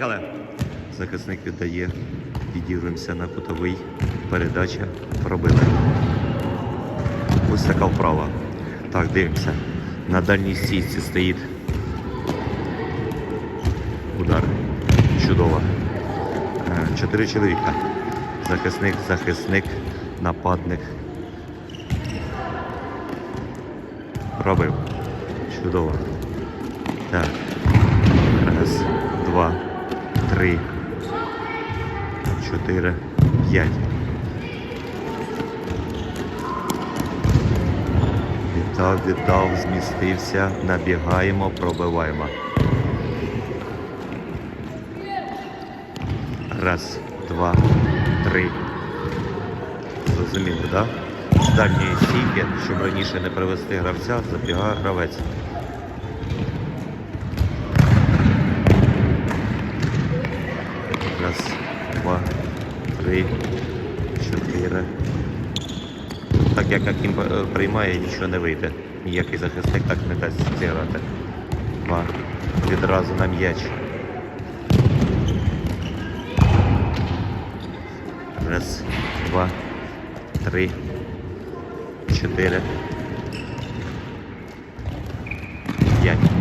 Але захисник віддає, відігруємося на кутовий. Передача пробили. Ось така вправа. Так, дивимося. На дальній стійці стоїть. Удар. Чудово. Е, Чотири чоловіка. Захисник, захисник, нападник. Пробив. Чудово. Так. Три, чотири, п'ять. Віддав, віддав, змістився, набігаємо, пробиваємо. Раз, два, три. Зрозуміло, так? Да? З дальньої щоб раніше не привести гравця, забігає гравець. Раз, два, три, чотири. Так як Акім е, приймає, нічого не вийде. Ніякий захисник так не дасть зіграти. Два. Відразу на м'яч. Раз, два, три, чотири. П'ять.